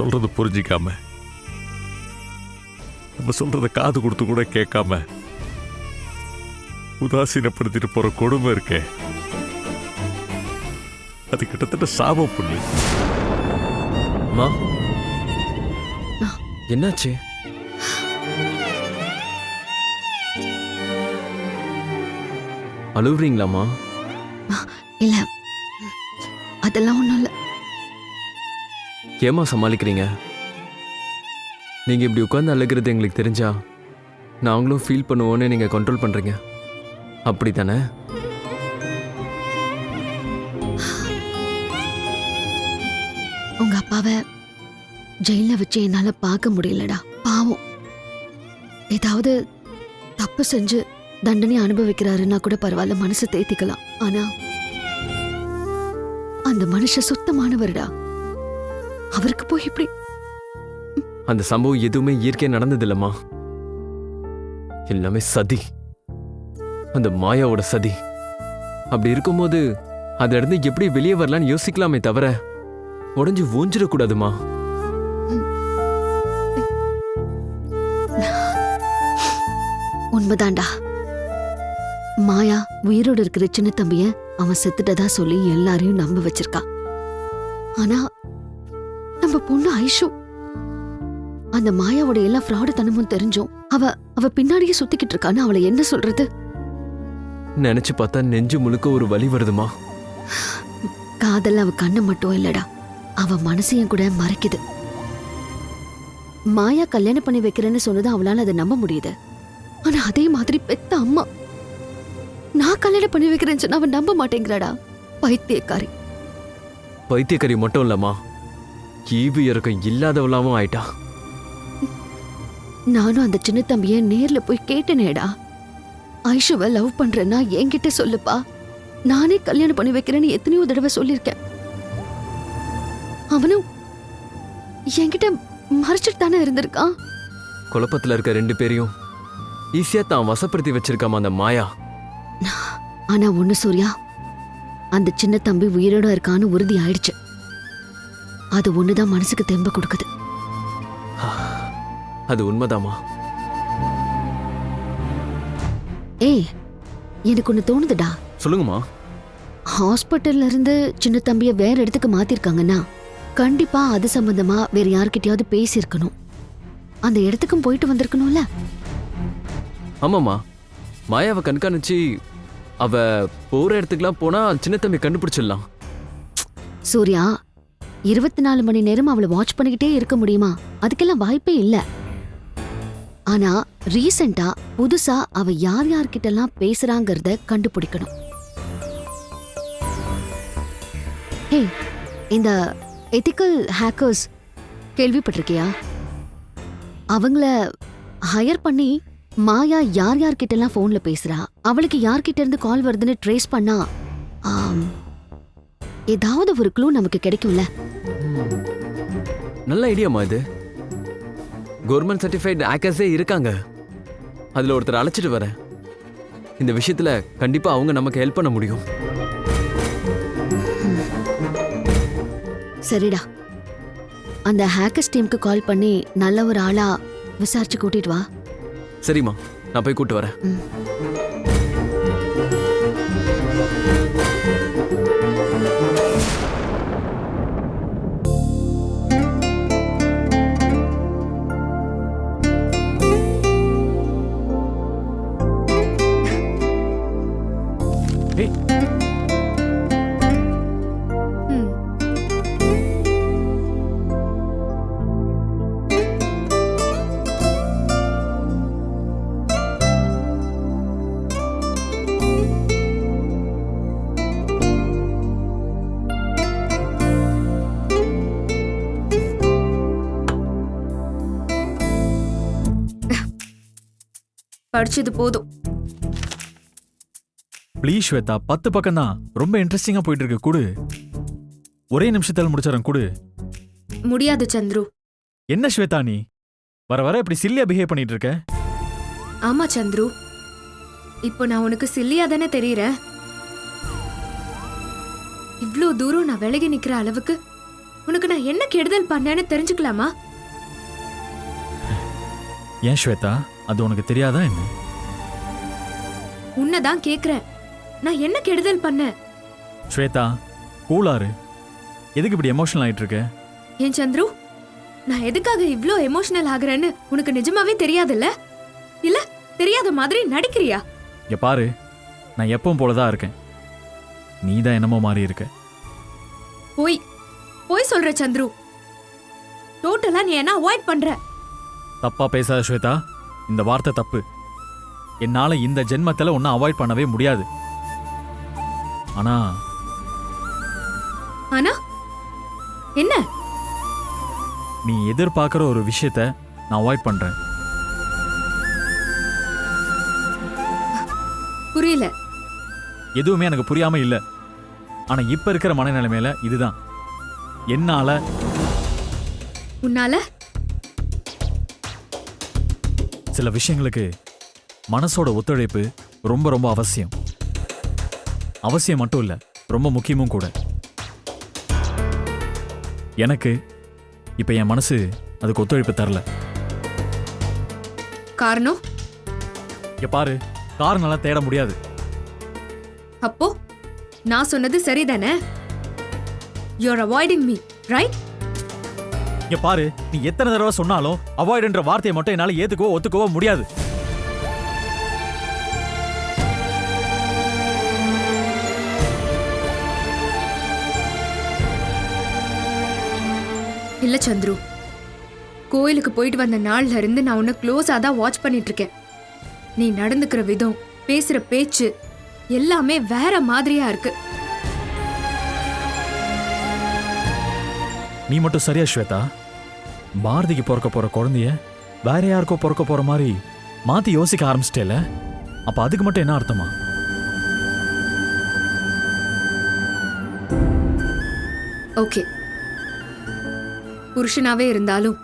புள்ள சொல்றது புரிஞ்சிக்காம நம்ம சொல்றத காது கொடுத்து கூட கேட்காம உதாசீனப்படுத்திட்டு போற கொடுமை இருக்கே. அது கிட்டத்தட்ட சாப புண்ணு மா என்னாச்சு? அழுவுறீங்களாம்மா? இல்ல. அதெல்லாம் ஒண்ணும் இல்ல. ஏமா சமாளிக்கிறீங்க? நீங்கள் இப்படி உட்காந்து அழுகிறது எங்களுக்கு தெரிஞ்சா நாங்களும் ஃபீல் பண்ணுவோன்னு நீங்கள் கண்ட்ரோல் பண்றீங்க. அப்படி தானே? உங்க அப்பாவை ஜெயில வச்சு என்னால பார்க்க முடியலடா. பாவம். ஏதாவது தப்பு செஞ்சு தண்டனை அனுபவிக்கிறாருன்னா கூட பரவாயில்ல மனசு தேத்திக்கலாம். ஆனா அந்த மனுஷ சுத்தமானவர்டா. அவருக்கு போய் இப்படி அந்த சம்பவம் எதுவுமே இயற்கையா நடந்தது இல்லம்மா எல்லாமே சதி. அந்த மாயாவோட சதி. அப்படி இருக்கும்போது அதுல இருந்து எப்படி வெளியே வரலாம்னு யோசிக்கலாமே தவிர உடஞ்சு ஊஞ்சிடக்கூடாதுமா. உண்மைதான்டா. மாயா உயிரோடு இருக்கிற சின்ன தம்பிய அவன் செத்துட்டதா சொல்லி எல்லாரையும் நம்ப வச்சிருக்கா. ஆனா நம்ம பொண்ணு ஐஷு. அந்த மாயாவோட எல்லா ஃப்ராடு தனமும் தெரிஞ்சும். அவ அவ பின்னாடியே சுத்திக்கிட்டு இருக்கான்னு அவளை என்ன சொல்றது? நினைச்சு பார்த்தா நெஞ்சு முழுக்க ஒரு வலி வருதுமா? காதல் அவ கண்ணு மட்டும் இல்லடா. அவ மனசையும் கூட மறைக்குது. மாயா கல்யாணம் பண்ணி வைக்கிறேன்னு சொன்னது அவளால அதை நம்ப முடியுது. ஆனா அதே மாதிரி பெத்த அம்மா. நான் கல்யாணம் பண்ணி வைக்கிறேன்னு சொன்னா அவன் நம்ப மாட்டேங்கிறாடா. பைத்தியக்காரி. பைத்தியக்கறி மட்டும் இல்லம்மா. ஈவு இறக்கம் இல்லாதவளாவும் ஆயிட்டா. நானும் அந்த சின்ன தம்பிய நேர்ல போய் கேட்டேனேடா. ஐஷுவ லவ் பண்றேன்னா என்கிட்ட சொல்லுப்பா. நானே கல்யாணம் பண்ணி வைக்கிறேன்னு எத்தனையோ தடவை சொல்லியிருக்கேன். அவனும் என்கிட்ட மறைச்சிட்டு தானே இருந்திருக்கான்? குழப்பத்துல இருக்க ரெண்டு பேரையும் ஈஸியா தான் வசப்படுத்தி வச்சிருக்காம அந்த மாயா? ஆனா ஒண்ணு சூர்யா அந்த சின்ன தம்பி உயிரோட இருக்கான்னு உறுதி ஆயிடுச்சு. அது ஒண்ணுதான் மனசுக்கு தெம்ப கொடுக்குது. அது உண்மைதாம்மா. ஏய் எனக்கு ஒண்ணு தோணுதுடா. சொல்லுங்கம்மா. ஹாஸ்பிட்டல்ல இருந்து சின்ன தம்பிய வேற இடத்துக்கு மாத்திருக்காங்கன்னா கண்டிப்பா அது சம்பந்தமா வேற யார்கிட்டயாவது பேசியிருக்கணும். அந்த இடத்துக்கும் போயிட்டு வந்திருக்கணும்ல? ஆமாம்மா. மாயாவை கண்காணிச்சு அவ போற இடத்துக்குலாம் போனா சின்ன தம்பி கண்டுபிடிச்சிடலாம். சூர்யா இருபத்தி நாலு மணி நேரம் அவளை வாட்ச் பண்ணிக்கிட்டே இருக்க முடியுமா? அதுக்கெல்லாம் வாய்ப்பே இல்ல. ஆனா ரீசெண்டா புதுசா அவ யார் யார்கிட்டலாம் பேசுறாங்கறத கண்டுபிடிக்கணும். ஹே இந்த எத்திக்கல் ஹேக்கர்ஸ் கேள்விப்பட்டிருக்கியா? அவங்கள ஹையர் பண்ணி மாயா யார் யார்கிட்டலாம் ஃபோனில் பேசுறா? அவளுக்கு யார்கிட்ட இருந்து கால் வருதுன்னு ட்ரேஸ் பண்ணா ஆம், ஏதாவது ஒரு க்ளூ நமக்கு கிடைக்கும்ல? நல்ல ஐடியாமா இது. கவர்மெண்ட் சர்டிஃபைடு ஹேக்கர்ஸே இருக்காங்க. அதுல ஒருத்தர் அழைச்சிட்டு வரேன். இந்த விஷயத்துல கண்டிப்பா அவங்க நமக்கு ஹெல்ப் பண்ண முடியும். சரிடா. அந்த ஹேக்கர்ஸ் டீமுக்கு கால் பண்ணி நல்ல ஒரு ஆளா விசாரிச்சு கூட்டிட்டு வா. சரிம்மா நான் போய் கூட்டு வரேன். படிச்சது போதும். ப்ளீஸ் ஸ்வேதா பத்து பக்கம் தான் ரொம்ப இன்ட்ரெஸ்டிங்கா போயிட்டு இருக்கு. கூடு. ஒரே நிமிஷத்தில் முடிச்சிடறேன். கூடு. முடியாது சந்துரு. என்ன ஸ்வேதா நீ? வர வர இப்படி சில்லியா பிஹேவ் பண்ணிட்டு இருக்க? ஆமா சந்துரு. இப்போ நான் உனக்கு சில்லியா தானே தெரியறேன்? இவ்ளோ தூரம் நான் விலகி நிக்கிற அளவுக்கு உனக்கு நான் என்ன கெடுதல் பண்ணேன்னு தெரிஞ்சுக்கலாமா? ஏன் ஸ்வேதா? அது உனக்கு தெரியாதா என்ன? உன்னதான் கேக்குறேன். நான் என்ன கெடுதல் பண்ணேன் ஸ்வேதா கூலாரு எதுக்கு இப்படி எமோஷனல் ஆயிட்டு இருக்க ஏன் சந்துரு? நான் எதுக்காக இவ்ளோ எமோஷனல் ஆகுறேன்னு உனக்கு நிஜமாவே தெரியாதுல்ல? இல்ல தெரியாத மாதிரி நடிக்கிறியா? இங்க பாரு நான் எப்பவும் போல தான் இருக்கேன். நீ தான் என்னமோ மாறி இருக்க. போய் போய் சொல்ற சந்துரு. டோட்டலா நீ என்ன அவாய்ட் பண்ற? தப்பா பேசாத ஸ்வேதா. இந்த வார்த்தை தப்பு. என்னால இந்த ஜென்மத்துல ஒன்னும் அவாய்ட் பண்ணவே முடியாது. ஆனா ஆனா என்ன? நீ எதிர்பார்க்குற ஒரு விஷயத்த நான் அவாய்ட் பண்றேன். புரியல. எதுவுமே எனக்கு புரியாம இல்ல. ஆனா இப்ப இருக்கிற மனநிலைமையில இதுதான். என்னால உன்னால? சில விஷயங்களுக்கு மனசோட ஒத்துழைப்பு ரொம்ப ரொம்ப அவசியம். அவசியம் மட்டும் இல்ல ரொம்ப முக்கியமும் கூட. எனக்கு இப்ப என் மனசு அதுக்கு ஒத்துழைப்பு தரல. காரணம்? இங்க பாரு காரணம்லாம் தேட முடியாது. அப்போ? நான் சொன்னது சரிதானே? யூஆர் அவாய்டிங் மீ ரைட் இங்க பாரு நீ எத்தனை தடவை சொன்னாலும் அவாய்டுன்ற வார்த்தையை மட்டும் என்னால ஏத்துக்கவோ ஒத்துக்கவோ முடியாது. இல்ல சந்துரு. கோயிலுக்கு போயிட்டு வந்த நாள்ல இருந்து நான் உன்னை க்ளோஸா தான் வாட்ச் பண்ணிட்டு இருக்கேன். நீ நடந்துக்கிற விதம் பேசுற பேச்சு எல்லாமே வேற மாதிரியா இருக்கு. நீ மட்டும் சரியா ஸ்வேதா. பாரதிக்கு பிறக்க போற குழந்தைய வேற யாருக்கோ பிறக்க போற மாதிரி மாத்தி யோசிக்க ஆரம்பிச்சிட்டேல? அப்ப அதுக்கு மட்டும் என்ன அர்த்தமா? ஓகே. புருஷனாவே இருந்தாலும்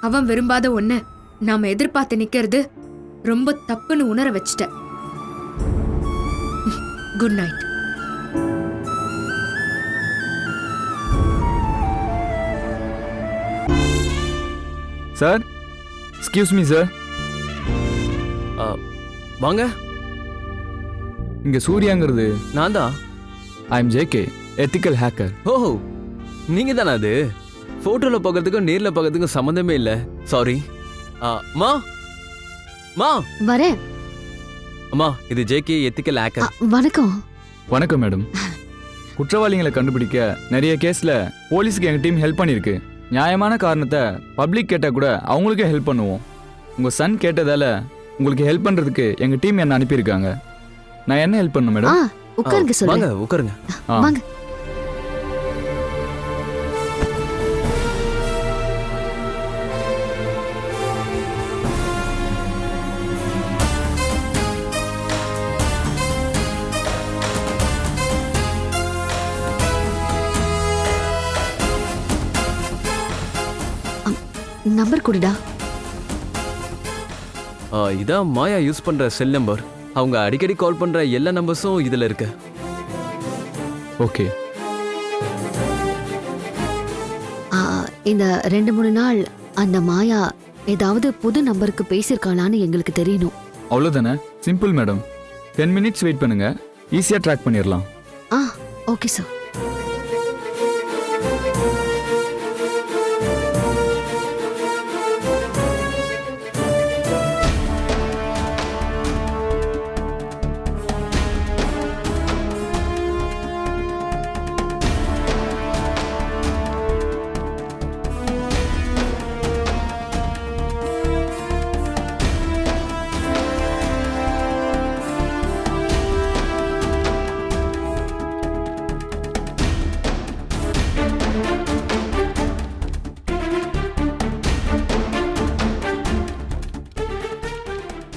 அவன் விரும்பாத ஒன்ன நாம எதிர்பார்த்து நிக்கிறது ரொம்ப தப்புன்னு உணர வச்சிட்ட good night sir? Excuse me sir வாங்க. இங்க சூர்யாங்கிறது நான் தான். I am JK ethical hacker ஓஹோ நீங்க தானே அது? போட்டோல பார்க்கறதுக்கும் நேர்ல பார்க்கறதுக்கும் சம்மந்தமே இல்ல. சாரி மா? மா? வரேன். அம்மா இது ஜேகே எத்திக்கல் அ, ஹேக்கர் வணக்கம். வணக்கம் மேடம் குற்றவாளிகளை கண்டுபிடிக்க நிறைய கேஸ்ல போலீஸ்க்கு எங்க டீம் ஹெல்ப் பண்ணியிருக்கு. நியாயமான காரணத்தை பப்ளிக் கேட்டா கூட அவங்களுக்கே ஹெல்ப் பண்ணுவோம். உங்க சன் கேட்டதால உங்களுக்கு ஹெல்ப் பண்றதுக்கு எங்க டீம் என்ன அனுப்பியிருக்காங்க? நான் என்ன ஹெல்ப் பண்ணணும் ஆ மேடம் உட்காருங்க வாங்க சொல்றேன் உட்காருங்க. வாங்க. நம்பர் குடுடா. ஆ, இதான் மாயா யூஸ் பண்ற செல் நம்பர் அவங்க அடிக்கடி கால் பண்ற எல்லா நம்பர்ஸும் இதுல இருக்கு. ஓகே. ஆ, இந்த ரெண்டு மூணு நாள் அந்த மாயா ஏதாவது புது நம்பருக்கு பேசியிருக்காளான்னு எங்களுக்கு தெரியணும். அவ்வளோதானே simple madam ten minutes wait பண்ணுங்க. ஈஸியாக ட்ராக் பண்ணிடலாம் ஆ ஓகே சார்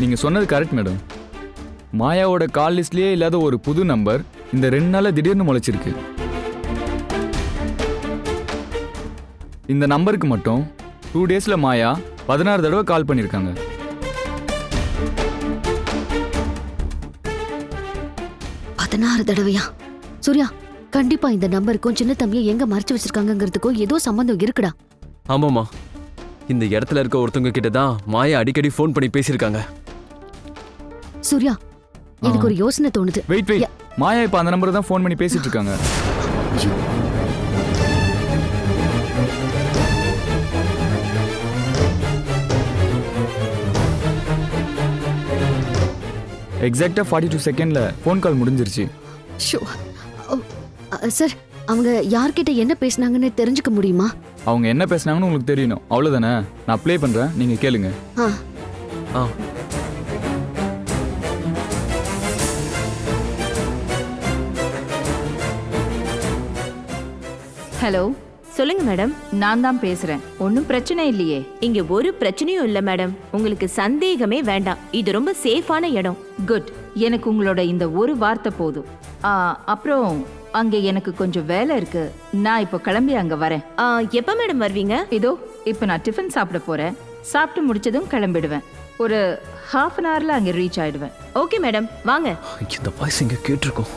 நீங்கள் சொன்னது கரெக்ட் மேடம் மாயாவோட கால் லிஸ்ட்லேயே இல்லாத ஒரு புது நம்பர் இந்த ரெண்டு நாளில் திடீர்னு முளைச்சிருக்கு. இந்த நம்பருக்கு மட்டும் டூ டேஸில் மாயா பதினாறு தடவை கால் பண்ணியிருக்காங்க பதினாறு தடவையா? சூர்யா கண்டிப்பா இந்த நம்பருக்கும் சின்ன தம்பியை எங்க மறைச்சு வச்சிருக்காங்கங்கிறதுக்கும் ஏதோ சம்பந்தம் இருக்குடா. ஆமாம்மா. இந்த இடத்துல இருக்க ஒருத்தவங்க கிட்ட தான் மாயா அடிக்கடி ஃபோன் பண்ணி பேசியிருக்காங்க. சூர்யா எனக்கு ஒரு யோசனை தோணுது. வெயிட் வெயிட் மாயா இப்போ அந்த நம்பர் தான் ஃபோன் பண்ணி பேசிட்டு இருக்காங்க. எக்ஸாக்டாக ஃபார்ட்டி டூ செகண்டில் ஃபோன் கால் முடிஞ்சிருச்சு. ஷோ சார் அவங்க யார்கிட்ட என்ன பேசுனாங்கன்னு தெரிஞ்சுக்க முடியுமா? அவங்க என்ன பேசுனாங்கன்னு உங்களுக்கு தெரியணும். அவ்வளோதானே நான் ப்ளே பண்ணுறேன் நீங்கள் கேளுங்க. ஆ. ஆ. ஹலோ. சொல்லுங்க மேடம். நான் தான் பேசுறேன். ஒன்றும் பிரச்சனை இல்லையே. இங்க ஒரு பிரச்சனையும் இல்ல மேடம். உங்களுக்கு சந்தேகமே வேண்டாம். இது ரொம்ப சேஃபான இடம். குட். எனக்கு உங்களோட இந்த ஒரு வார்த்தை போதும். ஆ, அப்புறம் அங்கே எனக்கு கொஞ்சம் வேலை இருக்கு. நான் இப்போ கிளம்பி அங்கே வரேன். ஆ, எப்ப மேடம் வருவீங்க? இதோ இப்போ நான் டிஃபன் சாப்பிட போறேன். சாப்பிட்டு முடிச்சதும் கிளம்பிடுவேன். ஒரு ஹாஃப் அன் ஹவர்ல அங்கே ரீச் ஆயிடுவேன். Okay madam. வாங்க. இந்த வாய்ஸ் இங்க கேட்டிருக்கோம்.